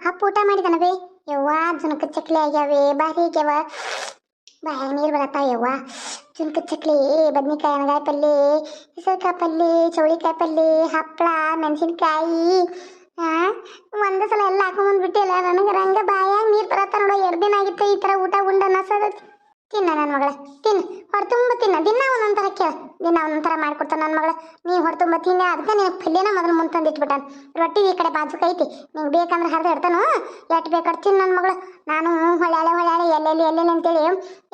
ಹಪ್ಪು ಊಟ ಮಾಡಿದನ ಬೇ ಯವ್ವ ಜುನಕ ಚಕ್ಲಿ ಆಗ್ಯಾವೆ ಬಾರಿ ಆಗ್ಯಾವ ಬಾಯ ನೀರು ಬರತ್ತ ಯವ್ವ? ಜುನಕ ಚಕ್ಲಿ, ಬದ್ನಿಕಾಯಿ ಅನಗಾಯಿ ಪಲ್ಲೆ, ಹೆಸರುಕಾಯಿ ಪಲ್ಲೆ, ಚೌಳಿಕಾಯಿ ಪಲ್ಲೆ ಹಪ್ಪಳ ಮೆಣಸಿನ್ಕಾಯಿ ಒಂದ ಸಲ ಎಲ್ಲ ಹಾಕೊಂಡ್ ಬಿಟ್ಟಿಲ್ಲ ನನಗೆ ರಂಗ ಬಾಯಾಗ ನೀರು ಬರತ್ತ ನೋಡೋ, ಎರಡು ದಿನ ಆಗಿತ್ತು ಈ ಥರ ಊಟ ಉಂಡ ನಸದ ತಿನ್ನ ನನ್ನ ಮಗಳ, ತಿನ್. ಹೊರ ತುಂಬ ತಿನ್ನ. ದಿನ ಒಂದೊಂಥರ ಕೇಳ. ದಿನ ಒಂದೊಂಥರ ಮಾಡ್ಕೊಡ್ತಾನೆ ನನ್ನ ಮಗಳ. ನೀ ಹೊರ ತುಂಬ ತಿನ್ನೆ ಅದಕ್ಕೆ ನೀನು ಪಲ್ಯನ ಮೊದಲು ಮುಂದೆ ತಂದು ಇಟ್ಬಿಟ್ಟಾನ ರೊಟ್ಟಿ ಈ ಕಡೆ ಬಾಜುಕ ಐತಿ. ನಿಂಗೆ ಬೇಕಂದ್ರೆ ಹರಿದು ಇಡ್ತಾನು. ಎಟ್ಟು ಬೇಕಾದ್ರೆ ತಿನ್ನ ನನ್ನ ಮಗಳು. ನಾನು ಹೊಳ್ಯಾಳೆ ಹೊಳ್ಯಾಳೆ, ಎಲ್ಲೆಲ್ಲಿ ಎಲ್ಲೆಲ್ಲಿ ಅಂತೇಳಿ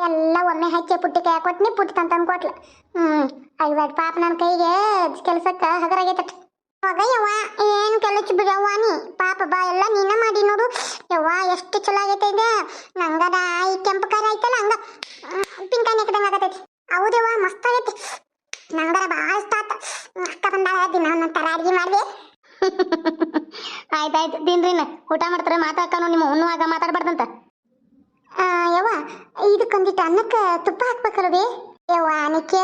ಎಲ್ಲ ಒಮ್ಮೆ ಹಚ್ಚಿ ಪುಟ್ಟಿ ಕೈ ಕೊಟ್ನಿ, ಪುಟ್ಟಿ ತಂದು ಕೊಟ್ಲ. ಹ್ಞೂ ಐದು ಪಾಪ ನನ್ನ ಕೈಗೆ ಕೆಲ್ಸಕ್ಕೆ ಹಗರಾಗೈತಟ್. ಮಗ ಯವ್ವ, ಏನು ಕೆಲಸ ಬಿಡವ್ವ ನೀ? ಪಾಪ ಬಾ, ಎಲ್ಲ ನೀನ ಮಾಡಿ ನೋಡು. ಯವ್ವ, ಎಷ್ಟು ಚಲೋ ಆಗೈತೆ ಇದೆ. ನಂಗದ ಈ ಕೆಂಪು ಕಾರ ಐತಲ್ಲ, ಹಂಗ. ಪಿಂಕ ನೆಕ್ಕದಂಗ ಆಗತೈತಿ. ಹೌದವ್ವ ಮಸ್ತ್ ಆಗೈತಿ. ನಂಗರ ಭಾಳ ಇಷ್ಟ ಆತ. ಅಕ್ಕ ಬಂದಾಳ, ದಿನ ಒಂದೊಂದು ಅಡಿಗೆ ಮಾಡಿದೆ. ಆಯ್ತಾಯ್ತು ತಿನ್ರಿನ ಊಟ ಮಾಡ್ತಾರೆ ಮಾತಾಡ್ಕನು ನಿಮ್ಮ ಉಣ್ಣುವಾಗ ಮಾತಾಡ್ಬಾರ್ದಂತ ಆ, ಯವ್ವ ಇದಕ್ಕೊಂದಿಟ್ಟು ಅನ್ನಕ್ಕೆ ತುಪ್ಪ ಹಾಕ್ಬೇಕಲ್ವೇ ಯವ್ವ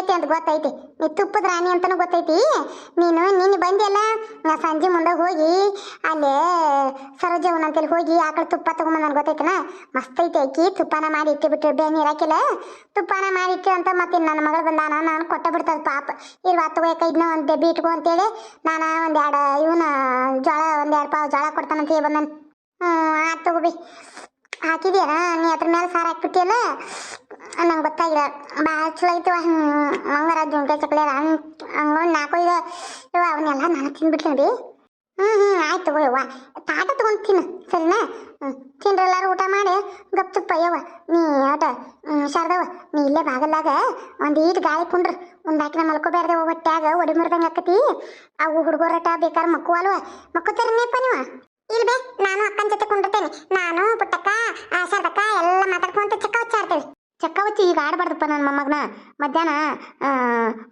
ಕೇತಿ ಅಂತ ಗೊತ್ತೈತಿ. ನೀ ತುಪ್ಪದ ರಾಣಿ ಅಂತಾನು ಗೊತ್ತೈತಿ. ನೀನು ನಿನ್ನೆ ಬಂದಿಯಲ್ಲ, ನಾ ಸಂಜೆ ಮುಂದೆ ಹೋಗಿ ಅಲ್ಲೇ ಸರೋಜವನ ಅಂತೇಳಿ ಹೋಗಿ ಆಕಳ ತುಪ್ಪ ತಗೊಂಬಂದ್ ಗೊತ್ತೈತನ? ಮಸ್ತ್ ಐತಿ ಐತಿ ತುಪ್ಪನ ಮಾಡಿ ಇಟ್ಟಿ ಬಿಟ್ಟು ಬೇ ನೀರು ಹಾಕಿಲ್ಲ. ತುಪ್ಪನ ಮಾಡಿ ಇಟ್ಟು ಅಂತ ಮತ್ತೆ ನನ್ನ ಮಗಳು ಬಂದಾನ, ನಾನು ಕೊಟ್ಟ ಬಿಡ್ತದ ಪಾಪ. ಇಲ್ವಾ ತಗೋಯಕ್ಕ ಇದನ್ನ ಒಂದು ಡಬ್ಬಿ ಇಟ್ಕೊ ಅಂತೇಳಿ ನಾನು ಒಂದು ಎರಡು, ಇವನ ಜೋಳ, ಒಂದು ಎರಡು ಪಾವು ಜೋಳ ಕೊಡ್ತಾನಂತ ಬಂದನು. ಹ್ಞೂ ಆಯ್ತು ತಗೋಬಿ ಹಾಕಿದ್ಯಾ ನೀ ಅದ್ರ ಮೇಲೆ ಸಾರು ಹಾಕ್ಬಿಟ್ಟಿಯಲ್ಲ? ನಂಗೆ ಗೊತ್ತಾಗಿಲ್ಲ. ಭಾಳ ಚಲೋ ಐತವ ಹಂಗಾರ ಜುಂಕೆ ಚಕ್ಲೇರ. ಹಂಗೆ ಹಂಗೊಂದು ಇದು ಇವ ಅವನ್ನೆಲ್ಲ ನಾನು ತಿಂದ್ಬಿಡ್ತೀನಿ ಬಿ ಹ್ಞೂ ಹ್ಞೂ ಆಯ್ತು ತಗೋ ತಾಟ ತಗೊಂಡು ತಿನ್ನು ಸರಿನಾ? ಹ್ಞೂ ತಿನ್ರೆಲ್ಲಾರು ಊಟ ಮಾಡಿ ಗಪ್ಪ ಯವ್ವ ನೀ ಆಟ ಶಾರದವ ನೀ ಇಲ್ಲೇ ಬಾಗಲ್ದಾಗ ಒಂದು ಈಟ್ ಗಾಳಿ ಕುಂಡ್ರು, ಒಂದು ಹಾಕಿನ ಮಲ್ಕೋಬೇಡ್ದೆ ಹೊಟ್ಯಾಗ ಒಡಿ ಮುರಿದಂಗೆ ಆಕತಿ. ಅವು ಹುಡುಗರಟ ಬೇಕಾದ್ರೆ ಮಕ್ಕುವಲ್ವ ಮಕ್ಕೋತಾರನೇಪ್ಪ ನೀವು. ಇಲ್ಲ ಬೇ, ನಾನು ಅಕ್ಕನ ಜೊತೆ ಕುಂಡಿರ್ತೇನೆ ನಾನು ಪುಟ್ಟಕ್ಕ ಆ, ಶಾರದಕ್ಕ ಎಲ್ಲ ಮಾತಾಡ್ಕೊಂತ ಚಕ್ಕ ಹಚ್ಚಾಡ್ತೇವೆ ಚಕ್ಕ ಹಚ್ಚಿ ಆಡ್ಬಾರ್ದಪ್ಪ ನನ್ನ ಮೊಮ್ಮಗನ ಮಧ್ಯಾಹ್ನ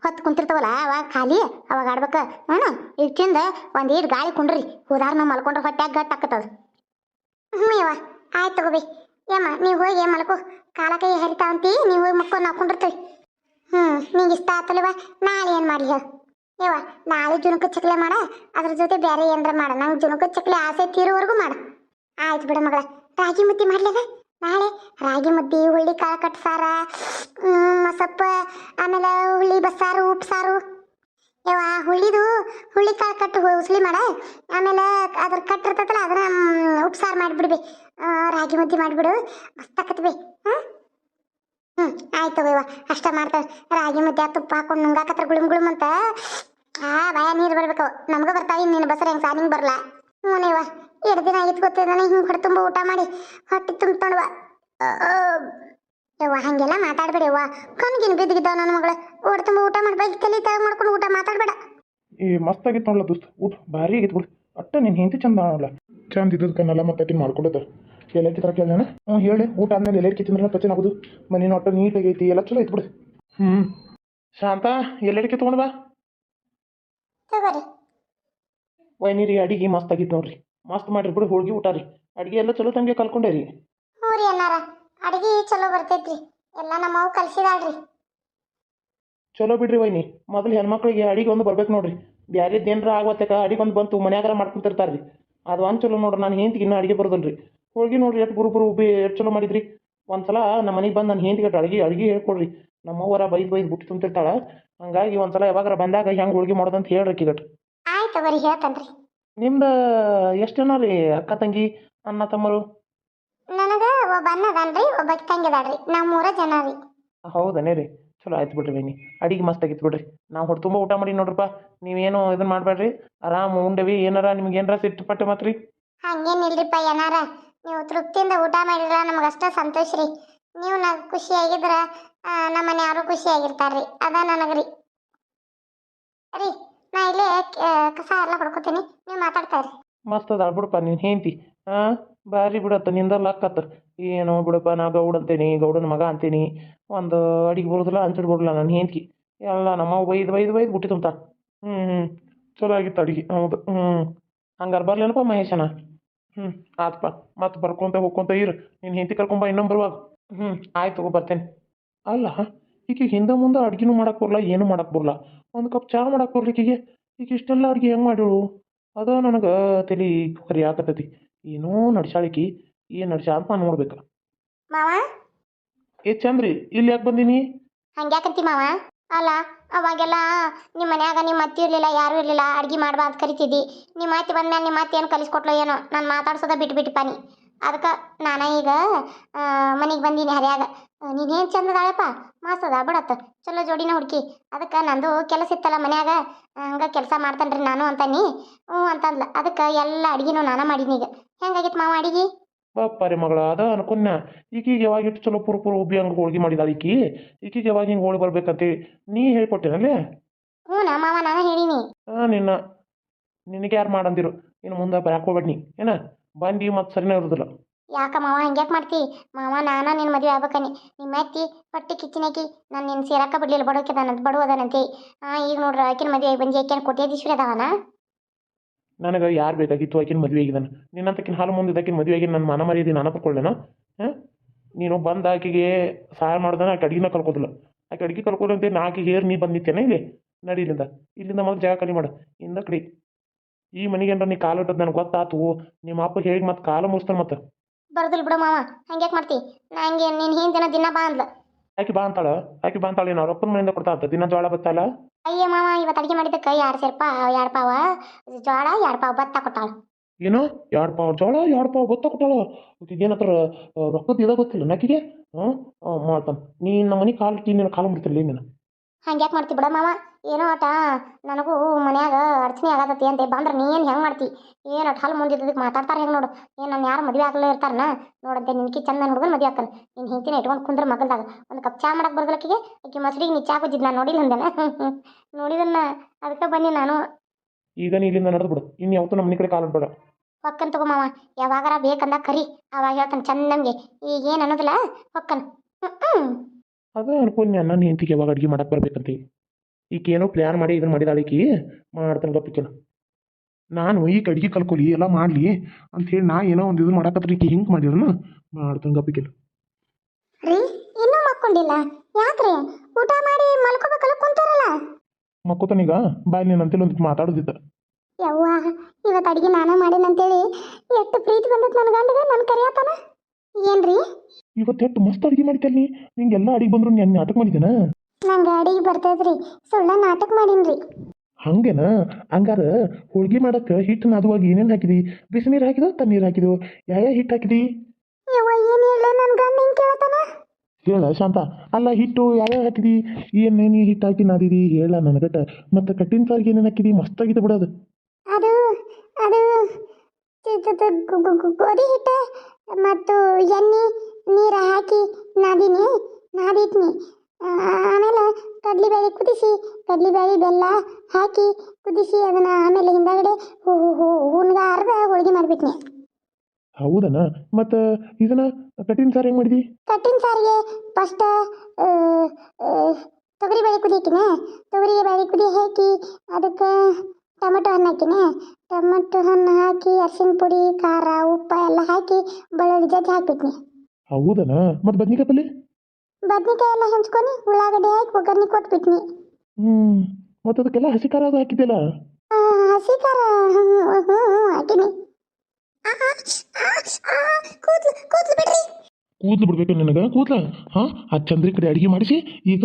ಹೊತ್ತು ಕುಂತಿರ್ತಾವಲ್ಲ, ಅವಾಗ ಖಾಲಿ, ಅವಾಗ ಆಡ್ಬೇಕ. ಏನು ಇದಕ್ಕಿಂದ ಒಂದು ಈಡ್ ಗಾಳಿ ಕುಂಡ್ರಿ. ಹೋದಾರ ನಾವು ಮಲ್ಕೊಂಡ್ರೆ ಹೊಟ್ಯಾಗ ಗಟ್ಟ ಹಾಕತ್ತದ ಹ್ಞೂ ಯವ್ವ, ಆಯ್ತು ತಗೋಬಿ. ಏಮ್ಮ ನೀವು ಹೋಗಿ ಏನು ಮಲ್ಕೋ ಕಾಲ ಕೈ ಹರಿತಾವಂತಿ ನೀವು ಹೋಗಿ ಮಕ್ಕಳು ನಾವು ಕುಂಡಿರ್ತೀವಿ. ಹ್ಞೂ, ನಿಂಗೆ ಇಷ್ಟ ಆತಲ್ವ? ನಾಳೆ ಏನು ಮಾಡಿ ಹೇಳು. ಯವ್ವ, ನಾಳೆ ಜುಣುಕ ಚಕ್ಲೆ ಮಾಡ, ಅದ್ರ ಜೊತೆ ಬೇರೆ ಏನಾರ ಮಾಡ. ನಂಗೆ ಜುನುಕ ಚಕ್ಲೆ ಆಸೆ ತೀರೋವರೆಗೂ ಮಾಡ. ಆಯ್ತು ಬಿಡು ಮಗಳ. ರಾಗಿ ಮುದ್ದೆ ಮಾಡ್ಲೇದ ರಾಗಿ ಮುದ್ದೆ ಹುಳ್ಳಿ ಕಾಳು ಕಟ್ ಸಾರ ಹ್ಮ್, ಆಮೇಲೆ ಹುಳಿ ಬಸ್ಸಾರು ಉಪ್ಪು ಸಾರು ಯವ್ವ ಹುಳಿದು ಹುಳ್ಳಿ ಕಾಳು ಕಟ್ಟು ಉಸ್ಲಿ ಮಾಡ. ಆಮೇಲೆ ಅದ್ರ ಕಟ್ ಅದನ್ನ ಉಪ್ಸಾರು ಮಾಡಿಬಿಡ್ಬಿ. ರಾಗಿ ಮುದ್ದೆ ಮಾಡಿಬಿಡು. ಮಸ್ತ್ ಆಕತ್ ಬಿ ಹಾಂ ಹ್ಞೂ ಆಯ್ತು ಇವ ಅಷ್ಟ ಮಾಡ್ತಾವೆ. ರಾಗಿ ಮುದ್ದೆ ತುಪ್ಪ ಹಾಕೊಂಡು ನುಂಗಾಕತ್ರ ಗುಳುಮ್ ಗುಳುಮ್ ಅಂತ. ಆ ಭಯ ನೀರು ಬರ್ಬೇಕು. ನಮಗೂ ಬರ್ತಾವೆ ನೀನು ಬಸರೆ ಹೆಂಗೆ ಸಾ ನಿಂಗೆ ಬರಲ್ಲ ಹ್ಞೂ ನೀವ ಎರಡು ದಿನ ಆಗಿತ್ತು ಗೊತ್ತಿದ್ದಾನೆ ಹಿಂಗೆ ಹೊಟ್ಟೆ ತುಂಬ ಊಟ ಮಾಡಿ. ಹೊಟ್ಟೆ ತುಂಬ್ತೊಂಡ್ವ. ಯವ್ವ ಹಂಗೆಲ್ಲ ಮಾತಾಡ್ಬೇಡಿ ಯವ್ವ. ಕಣ್ಗಿನ್ ಬಿದ್ದಿದ್ದಾವ ನನ್ನ ಮಗಳು. ಹೊಟ್ಟೆ ತುಂಬ ಊಟ ಮಾಡ್ಬೇಕು ತಲೆ ತಗ ಮಾಡ್ಕೊಂಡು ಊಟ ಮಾತಾಡ್ಬೇಡ. ಏ ಮಸ್ತ್ ಆಗಿತ್ತು ನೋಡ್ಲ ದೋಸ್ತ್. ಊಟ ಭಾರಿ ಆಗಿತ್ತು ಬಿಡು. ಅಟ್ಟ ನೀನು ಹೆಂಡತಿ ಚಂದ ನೋಡ್ಲ. ಚಂದ ಇದ್ದದಕ್ಕನ್ನೆಲ್ಲ ಮತ್ತೆ ಮಾಡ್ಕೊಡೋದು. ಎಲ್ಲ ತರ ಕೇಳ ಹ್ಞೂ ಹೇಳಿ. ಊಟ ಆದ್ಮೇಲೆ ಎಲ್ಲರಿಗೆ ತಿಂದ್ರೆ ಪಚನ ಆಗೋದು. ಮನೆ ಒಟ್ಟು ನೀಟಾಗಿ ಐತಿ ಎಲ್ಲ ಚಲೋ ಐತಿ ಬಿಡು. ಹ್ಞೂ ಶಾಂತ ಎಲ್ಲಡಿಕೆ ತೊಗೊಂಡು ಬಾ. ತಗೋರಿ. ವೈನಿರಿ ಅಡಿಗೆ ಮಸ್ತ್ ಆಗಿತ್ತು ನೋಡ್ರಿ. ಮಸ್ತ್ ಮಾಡಿರಿ ಬಿಡು ಹೋಳ್ಗಿ ಊಟ ರೀ. ಅಡಿಗೆ ಎಲ್ಲ ಚಲೋ ತಂಗೆ ಕಲ್ಕೊಂಡೆ ರೀ. ಹ್ಞೂ ರೀ ಅನ್ನಾರ ಅಡಿಗೆ ಚಲೋ ಬರ್ತೈತ್ರಿ. ಎಲ್ಲ ನಮ್ಮವು ಕಲ್ಸಿದಾಳ್ರಿ. ಚಲೋ ಬಿಡ್ರಿ ವೈನಿ ಮೊದಲು ಹೆಣ್ಮಕ್ಳಿಗೆ ಅಡಿಗೆ ಒಂದು ಬರ್ಬೇಕು ನೋಡ್ರಿ. ಬ್ಯಾರೇದು ಏನರ ಆಗತ್ತಕ ಅಡಿಗೆ ಒಂದು ಬಂತು ಮನ್ಯಾಗಾರ ಮಾಡ್ಕೊಂತಿರ್ತಾರೆ ರೀ ಅದು ಒಂದು ಚಲೋ ನೋಡ್ರಿ ನಾನು ಹೆಂಡ್ತಿಗೆ ಇನ್ನೂ ಅಡಿಗೆ ಬರೋದಿಲ್ಲ ರೀ ಹೋಳ್ಗೆ ನೋಡ್ರಿ ಎಷ್ಟು ಗುರು ಗುರು ಉಬ್ಬಿ ಎಷ್ಟು ಚಲೋ ಮಾಡಿದ್ರಿ. ಒಂದು ಸಲ ನಮ್ಮ ಮನೆಗೆ ಬಂದು ನನ್ನ ಹೆಂಡ್ತಿಗೆ ಅಡಿಗೆ ಅಡಿಗೆ ಹೇಳ್ಕೊಡ್ರಿ. ನಮ್ಮವ್ವರ ಬೈದು ಬೈದು ಬುಟ್ಟಿ ತುಂಬಿರ್ತಾಳೆ ಹಂಗಾಗಿ ಒಂದು ಸಲ ಯಾವಾಗಾರ ಬಂದಾಗ ಹೆಂಗೆ ಹೋಳ್ಗೆ ಮಾಡೋದಂತ ಹೇಳ್ರಿ ಕಿಗಟ್ ಆಯ್ತು ತಗೋರಿ ರೀ ನಿಮ್ದು ಎಷ್ಟು ಜನ ರೀ ಅಕ್ಕ ತಂಗಿ ಅಣ್ಣ ತಮ್ಮರು? ಒಬ್ಬ ಅದಾನ್ರಿ ಒಬ್ಬ ತಂಗಿ ಅದಾಳ್ರಿ ನಾವು ಮೂರ ಜನ ರೀ. ಹೌದನೇ ರೀ. ಚಲೋ ಆಯ್ತು ಬಿಡ್ರಿ ಬೈನಿ ಅಡಿಗೆ ಮಸ್ತ್ ಆಗಿತ್ತು ಬಿಡ್ರಿ. ನಾವು ಹೊಟ್ಟೆ ತುಂಬ ಊಟ ಮಾಡಿ ನೋಡ್ರಪ್ಪ. ನೀವೇನು ಇದನ್ನ ಮಾಡಬೇಡ್ರಿ ಆರಾಮ್ ಉಂಡವಿ ಏನಾರ ನಿಮ್ಗೆ ಏನಾರ ಸಿಟ್ಟು ಪಟ್ಟೆ ಮತ್ತೆ ರೀ. ಹಂಗೇನಿಲ್ರಿಪ್ಪ ಏನಾರ. ನೀವು ತೃಪ್ತಿಯಿಂದ ಊಟ ಮಾಡಿದ್ರ ನಮ್ಗೆ ಅಷ್ಟೇ ಸಂತೋಷ ರೀ. ನೀವು ನಾ ಖುಷಿಯಾಗಿದ್ರ ಆ, ಯಾರು ಖುಷಿಯಾಗಿರ್ತಾರ್ರಿ. ಅದ ನನಗ್ರಿ ರೀ. ನಾ ಇಲ್ಲೇ ಕಸ ಎಲ್ಲ ಹೊಡ್ಕೋತೀನಿ. ನೀವು ಮಾತಾಡ್ತಾ ಇರಿ ಮಸ್ತ್ ಅದಾಳ ಬಿಡಪ್ಪ ನೀನು ಹೇಂತಿ ಹಾಂ ಭಾರಿ ಬಿಡತ್ತ ನಿಂದ ಲಕ್ಕತ್ತ ಏನೋ ಬಿಡಪ್ಪ, ನಾ ಗೌಡ ಅಂತೀನಿ, ಗೌಡನ ಮಗ ಅಂತೀನಿ. ಒಂದು ಅಡಿಗೆ ಬರೋದಿಲ್ಲ, ಅಂಚಡ್ ಬಿಡಲ್ಲ ನನ್ನ ಹೆಂಡ್ತಿ. ಎಲ್ಲ ನಮ್ಮ ಬೈದು ಬೈದು ಬೈದು ಬಿಟ್ಟಿ ತುಂಬ್ತಾಳ. ಹ್ಞೂ ಹ್ಞೂ ಚಲೋ ಆಗಿತ್ತು ಅಡಿಗೆ, ಹೌದು. ಹ್ಞೂ ಹಂಗಾರೆ ಬರ್ಲೇನಪ್ಪ ಮಹೇಶನ? ಹ್ಞೂ ಆತಪ್ಪ ಮತ್ತೆ ಬರ್ಕೊಂತ ಹೋಗ್ಕೊಂತ ಇರು. ನೀನು ಹೆಂಡ್ತಿ ಕರ್ಕೊಂಬ ಇನ್ನೊಮ್ಮೆ ಬರುವಾಗ. ಹ್ಞೂ ಆಯ್ತು ತಗೋ ಬರ್ತೇನೆ. ಅಲ್ಲ ಈಗ ಹಿಂದೆ ಮುಂದೆ ಅಡ್ಗೆನೂ ಮಾಡಕ್ಕೆ ಬರಲ್ಲ, ಏನು ಮಾಡಕ್ಕೆ ಬರಲ್ಲ. ಒಂದು ಕಪ್ ಚಹಾ ಮಾಡಕ್ಕೆ ಬರ್ಲಿಕ್ಕೆ ಈಗ ಇಷ್ಟೆಲ್ಲ ಅಡುಗೆ ಹೆಂಗೆ ಮಾಡಿಳು ಅದ ನನಗೆ ತಲೆ ಕರಿ ಏನೋ ನಡ್ಸಾಳಿಕಿ ಏನು ನಡ್ಸಾ ಅಂತ ನಾನು ನೋಡ್ಬೇಕು. ಮಾವ? ಏ ಚಂದ್ರಿ ಇಲ್ಲಿ ಯಾಕೆ ಬಂದೀನಿ? ಹಂಗ್ಯಾಕಂತಿ ಮಾವ? ಅಲ್ಲ ಅವಾಗೆಲ್ಲ ನಿಮ್ಮ ಮನ್ಯಾಗ ನಿಮ್ಮ ಅತ್ತಿ ಇರ್ಲಿಲ್ಲ ಯಾರು ಇರ್ಲಿಲ್ಲ ಅಡ್ಗೆ ಮಾಡ್ಬಾ ಅಂತ ಕರಿತಿದ್ದಿ. ನಿಮ್ಮ ಅತ್ತಿ ಬಂದ್ಮೇಲೆ ನಿಮ್ಮ ಅತ್ತಿ ಏನು ಕಲಿಸ್ಕೊಟ್ಲು ಏನೋ ನಾನು ಮಾತಾಡ್ಸೋದ ಬಿಟ್ಟು ಬಿಟ್ಟು ಪಾನಿ. ಅದಕ್ಕೆ ನಾನು ಈಗ ಮನೆಗೆ ಬಂದೀನಿ ಹರಿಯಾಗ. ನೀನು ಏನು ಚಂದದಾಳಪ್ಪ ಮಾಸದ ಬಿಡತ್ತ. ಚಲೋ ಜೋಡಿನ ಹುಡುಕಿ. ಅದಕ್ಕೆ ನಂದು ಕೆಲಸ ಇತ್ತಲ್ಲ ಮನ್ಯಾಗ ಹಂಗೆ ಕೆಲಸ ಮಾಡ್ತೇನ್ರಿ ನಾನು ಅಂತಾನಿ. ಹ್ಞೂ ಅಂತಂದ್ಲ. ಅದಕ್ಕೆ ಎಲ್ಲ ಅಡ್ಗಿನೂ ನಾನು ಮಾಡೀನಿ ಈಗ. ಹೆಂಗಾಗಿತ್ತು ಮಾವ ಅಡಿಗೆ? ಬಾಪ್ಪಾರೆ ಮಗಳ ಅದ ಅನ್ಕೊಂಡ ಈಕಿಗೆ ಯಾವಾಗ ಇಟ್ಟು ಚಲೋ ಪುರ ಪುರ ಉಬ್ಬಿ ಹಂಗೆ ಹೋಳ್ಗೆ ಮಾಡಿದಾಳ ಈಕಿ? ಈಕಿಗೆ ಯಾವಾಗ ಹಿಂಗೆ ಹೋಳಿ ಬರ್ಬೇಕಂತೇಳಿ ನೀ ಹೇಳ್ಕೊಟ್ಟೇನಲ್ಲೇ ಹ್ಞೂ ನಾ ಮಾವ ನಾನು ಹೇಳೀನಿ. ಹಾಂ ನಿನ್ನ ನಿನಗೆ ಯಾರು ಮಾಡಂದಿರು? ಇನ್ನು ಮುಂದೆ ಬರಕ್ಕೆ ಹೋಗ್ಬೇಡ ನೀ ಏನ? ಬಂದು ಮತ್ತೆ ಸರಿನೇ ಇರೋದಿಲ್ಲ. ಯಾಕ ಮಾವ ಹಂಗ್ಯಾಕೆ ಮಾಡ್ತಿ? ಮಾವ ನಾನ ನಿನ್ನ ಮದುವೆ ಆಗ್ಬೇಕನಿ. ನಿಮ್ಮ ಅತ್ತಿ ಹೊಟ್ಟೆ ಕಿಚ್ಚಿನಾಕಿ ನಾನು ನಿನ್ನ ಸೇರಕ್ಕ ಬಿಡ್ಲಿಲ್ಲ ಬಡೋಕಿದಾನಂತ ಬಡವದನಂತೆ. ಹಾಂ ಈಗ ನೋಡ್ರಿ ಆಕಿನ ಮದುವೆ ಬಂದು ಬಂದು ಆಕಿನ ಕೊಟ್ಟಿದ್ದೀಶ್ವರಿ ಅದಾವನ? ನನಗೆ ಯಾರು ಬೇಕಾಗಿತ್ತು? ಆಕಿನ ಮದುವೆ ಆಗಿದ್ದಾನೆ. ನಿನ್ನಂತಕಿನ ಹಾಲು ಮುಂದೆ ಆಕಿನ ಮದುವೆ ಆಗಿ ನನ್ನ ಮನ ಮರ್ಯಾದೆ ನಾನು ತಗೊಳ್ಳೇನ ಹಾಂ? ನೀನು ಬಂದು ಆಕೆಗೆ ಸಹಾಯ ಮಾಡ್ದಾನೆ ಆಕೆ ಅಡುಗೆನ ಕಲ್ಕೋದಿಲ್ಲ ಆಕೆ ಅಡುಗೆ ಕಲ್ಕೋದಂತೆ ನಾ ಹೇರ್ ನೀ ಬಂದಿತ್ತೇನೆ ಇಲ್ಲಿ? ನಡಿ ಇಲ್ಲಿಂದ. ಇಲ್ಲಿಂದ ಮೊದಲು ಜಾಗ ಖಾಲಿ ಮಾಡು. ಇಂದ ಕಡಿ. ಈ ಮನೆಗೆ ಏನಾರ ನೀ ಕಾಲು ನನಗೆ ಗೊತ್ತಾತು. ನಿಮ್ಮ ಅಪ್ಪ ಹೇಳಿ ಮತ್ತೆ ಕಾಲು ಮುಗಿಸ್ತಾನೆ ಮತ್ತೆ. ಬರದಿಲ್ಲ ಬಿಡ ಮಾವ. ಹಂಗ್ಯಾಕೆ ಮಾಡ್ತಿ? ನಾ ಹಂಗೆ ನೀನು ಹಿಂದಿನ ದಿನ ಬಾ ಅಂದ್ಲ ಆಕೆ ಬಾ ಅಂತಾಳ? ಆಕೆ ಬಾ ಅಂತಾಳೆ ನಾವು ಅಪ್ಪನ ಮನೆಯಿಂದ ಕೊಡ್ತಾ ದಿನ ಜೋಳ ಬತ್ತಲ್ಲ? ಅಯ್ಯ ಮಾವ ಇವತ್ತು ಅಡಿಗೆ ಮಾಡಿದ್ದಕ್ಕೆ ಎರಡು ಸೇರ್ಪ ಎರಡು ಪಾವ? ಜೋಳ ಎರಡು ಪಾವ ಭತ್ತ ಕೊಟ್ಟಾಳ? ಏನು? ಎರಡು ಪಾವ್? ಜೋಳ ಎರಡು ಪಾವ್? ಗೊತ್ತ ಕೊಟ್ಟಾಳ? ಏನತ್ರ ರೊಕ್ಕದ ಇದ ಗೊತ್ತಿಲ್ಲ ನಾಕಿಗೆ? ಹಾಂ ಮಾಡ್ತಾನೆ. ನೀ ನಮ್ಮ ಮನೆ ಕಾಲು ಟೀ ನಿನ್ನ ಕಾಲು ಮುಡ್ತಿರ್ಲಿ ನೀನು? ಹಂಗ್ಯಾಕೆ ಮಾಡ್ತಿ ಬಿಡ ಮಾವ? ಏನೋ ಆಟ ನನಗೂ ಮನ್ಯಾಗ ಅಡಚಣೆ ಆಗತತಿ ಅಂತ ಬಂದ್ರೆ ನೀ ಏನು ಹೆಂಗೆ ಮಾಡ್ತಿ? ಏನು ಅಟ್ ಹಲ್ ಮುಂದಿದ್ದಕ್ಕೆ ಮಾತಾಡ್ತಾರೆ ಹೆಂಗೆ ನೋಡು? ಏನು ನಾನು ಯಾರು ಮದುವೆ ಆಗಲೇ ಇರ್ತಾರನ? ನೋಡಂತೆ ನಿನ್ಕಿ ಚಂದ ಹುಡುಗನ ಮದುವೆ ಆಕನ್ ನಿನ್ನ ಹಿಂತಿನ ಇಟ್ಕೊಂಡು ಕುಂದ್ರ ಮಗಲ್ದಾಗ ಒಂದು ಕಪ್ ಚಾ ಮಾಡಕ್ಕೆ ಬರ್ದಲಕ್ಕಿಗೆ ಆಕೆ ಮೊಸರಿಗೆ ನೀ ಚಾ ಕುಜ್ಜಿದ್ ನಾನು ನೋಡಿಲ್ಲ ಅಂದೇನ? ನೋಡಿದನ್ನ ಅದಕ್ಕೆ ಬನ್ನಿ ನಾನು. ಈಗ ನೀ ಇಲ್ಲಿಂದ ನಡೆದು ಬಿಡು. ಇನ್ನು ಯಾವತ್ತೂ ನಮ್ಮ ಕಡೆ ಕಾಲು ಬೇಡ ಹೊಕ್ಕನ್ ತಗೋ ಮಾವ. ಯಾವಾಗಾರ ಬೇಕಂದ ಕರಿ. ಅವಾಗ ಹೇಳ್ತಾನೆ ಚಂದಂಗೆ ಈಗ ಏನು ಅನ್ನೋದಿಲ್ಲ? ಹೊಕ್ಕನ್ ಹ್ಞೂ ಅದ ಅನ್ಕೊಂಡ್ ನನ್ನ ಹೆಂಡತಿಗೆ ಯಾವಾಗ ಅಡುಗೆ ಮಾಡಕ್ಕೆ ಬರ್ಬೇಕಂತ. ಈಕೆ ಏನೋ ಪ್ಲ್ಯಾನ್ ಮಾಡಿ ಇದನ್ನ ಮಾಡಿದಾಳೆ ಈಕಿ ಮಾಡ್ತಾನೆ ಗಪ್ಪಿಕನ ನಾನು ಈಗ ಅಡುಗೆ ಕಲ್ಕೊಲಿ ಎಲ್ಲ ಮಾಡಲಿ ಹೇಳಿ ನಾ ಏನೋ ಒಂದು ಇದು ಮಾಡಕತ್ರಿ ಈಕೆ ಹಿಂಗೆ ಮಾಡಿರನ ಮಾಡ್ತಾನೆ ಗಪ್ಪಿಕಿಲ್ಲ ರೀ ಇನ್ನೂ ಮಕ್ಕೊಂಡಿಲ್ಲ ಯಾಕ್ರಿ? ಊಟ ಮಾಡಿ ಮಲ್ಕೋಬೇಕಲ್ಲ ಕುಂತಾರಲ್ಲ? ಮಕ್ಕೋತಾನೀಗ ಬಾಯ್ ನೀನು ಅಂತೇಳಿ ಒಂದು ಮಾತಾಡೋದಿತ್ತ. ಯವ್ವ ಇವತ್ತು ಅಡಿಗೆ ನಾನೇ ಮಾಡೇನಂತೇಳಿ ಎಷ್ಟು ಪ್ರೀತಿ ಬಂದತ್ ನನ್ನ ಗಂಡಗ ನನ್ನ ಕರಿಯತ್ತಾನ ಏನ್ರಿ? ಇವತ್ತು ಎಷ್ಟು ಮಸ್ತ್ ಅಡುಗೆ ಮಾಡಿದ್ದೆ ನೀ? ನಿಂಗೆಲ್ಲ ಅಡಿಗೆ ಬಂದ್ರು ನಾನು ನಾಟಕ ಮಾಡಿದ್ದೇನ ನಂಗೆ ಅಡಿಗೆ ಬರ್ತದ್ರಿ ಸುಳ್ಳ ನಾಟಕ ಮಾಡೀನ್ರಿ. ಹಂಗೇನ? ಹಂಗಾರ ಹೋಳ್ಗೆ ಮಾಡಕ್ಕೆ ಹಿಟ್ಟು ನಾದುವಾಗ ಏನೇನು ಹಾಕಿದಿ? ಬಿಸಿನೀರು ಹಾಕಿದೋ ತಣ್ಣೀರು ಹಾಕಿದೋ? ಯಾವ ಹಿಟ್ಟು ಹಾಕಿದಿ? ಹೇಳ ನನ್ನ ಗಂಡ ಹಿಂಗೆ ಕೇಳ್ತಾನ? ಹೇಳ ಶಾಂತ. ಅಲ್ಲ ಹಿಟ್ಟು ಯಾವ್ಯಾವ ಹಾಕಿದಿ? ಏನೇನು ಹಿಟ್ಟು ಹಾಕಿ ನಾದಿದಿ? ಹೇಳ ನನಗಟ್ಟ ಮತ್ತೆ ಕಟ್ಟಿನ ಸಾರಿಗೆ ಏನೇನು ಹಾಕಿದಿ? ಮಸ್ತಾಗಿದೆ ಬಿಡೋದು ಅದು. ಅದು ಗೋಧಿ ಹಿಟ್ಟು ಮತ್ತು ಎಣ್ಣೆ ನೀರು ಹಾಕಿ ನಾದಿನಿ ನಾದಿಟ್ನಿ ಆಮೇಲೆ ಕಡ್ಲಿಬೇಳೆ ಕುದಿಸಿ ಕಡ್ಲಿಬೇಳೆ ಬೆಲ್ಲ ಹಾಕಿ ಕುದಿಸಿ ಅದನ್ನ ಆಮೇಲೆ ಹಿಂದಗಡೆ ಹುಣ್ಗಾರ್ದ ಹೋಳಿಗೆ ಮಾಡಿಬಿಟ್ನಿ. ಹೌದನ? ಮತ್ತು ಇದನ್ನ ಕಟ್ಟಿನ ಸಾರು ಹೆಂಗ್ ಮಾಡಿದಿ? ಕಟ್ಟಿನ ಸಾರಿಗೆ ಫಸ್ಟ್ ತೊಗರಿ ಬೇಳೆ ಕುದಿಕಿನ. ತೊಗರಿ ಬೇಳೆ ಕುದಿ ಹಾಕಿ ಅದಕ್ಕೆ ಟೊಮೆಟೊ ಹಣ್ಣು ಹಾಕಿನಿ ಟೊಮೆಟೊ ಹಣ್ಣು ಹಾಕಿ ಅರಿಶಿನ ಪುಡಿ ಖಾರ ಉಪ್ಪು ಎಲ್ಲ ಹಾಕಿ ಬೆಳ್ಳುಳ್ಳಿ ಜಜ್ಜಿ ಹಾಕ್ಬಿಟ್ನಿ. ಹೌದನ? ಮತ್ತೆ ಬದ್ನಿಕಾಯಿ ಪಲ್ಲೆ? ಬದ್ನಿಕಾಯಿ ಎಲ್ಲ ಹೆಂಚ್కొని ಉಳ್ಳಾಗಡ್ಡಿ ಹಾಕಿ ಒಗ್ಗರಣೆ ಕೊಟ್ಬಿಟ್ನಿ. ಹ್ಮ್ ಮತ್ತೆ ಅದಕ್ಕೆಲ್ಲ ಹಸಿ ಖಾರ ಅದು ಹಾಕಿದ್ದಿಲ್ಲ ಆ, ಹಸಿ ಖಾರ ಹ್ಞೂ ಹ್ಞೂ ಹಾಕಿನಿ. ಕೂದ್ಲು ಕೂದ್ಲು ಬಿಡ್ರಿ. ಕೂದ್ಲು ಬಿಡ್ಬೇಕು ನಿನಗೆ? ಕೂದ್ಲ? ಹಾಂ? ಆ ಚಂದ್ರಿ ಕಡೆ ಅಡುಗೆ ಮಾಡಿಸಿ, ಈಗ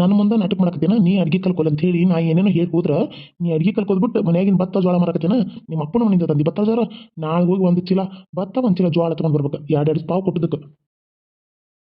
ನನ್ನ ಮುಂದೆ ನಾಟಕ ಮಾಡಕತ್ತೇನ? ನೀ ಅಡುಗೆ ಕಲ್ಕೊಲ್ ಅಂತ ಹೇಳಿ ನಾ ಏನೇನೋ ಹೇಳಿ ಹೋದ್ರ, ನೀ ಅಡುಗೆ ಕಲ್ಕೊದ್ಬಿಟ್ಟು ಮನೆಯಾಗಿನ ಭತ್ತ ಜೋಳ ಮಾರಕತ್ತೇನ? ನಿಮ್ಮ ಅಪ್ಪನ ಮನೆಯಿಂದ ತಂದು ಭತ್ತ ಜೋಳ ನಾಳೆ ಹೋಗಿ ಒಂದು ಚೀಲ ಭತ್ತ, ಒಂದು ಚೀಲ ಜೋಳ ತೊಗೊಂಡು ಬರ್ಬೇಕು. ಎರಡು ಎರಡು ಪಾವು ಕೊಟ್ಟಿದ್ದಕ್ಕೆ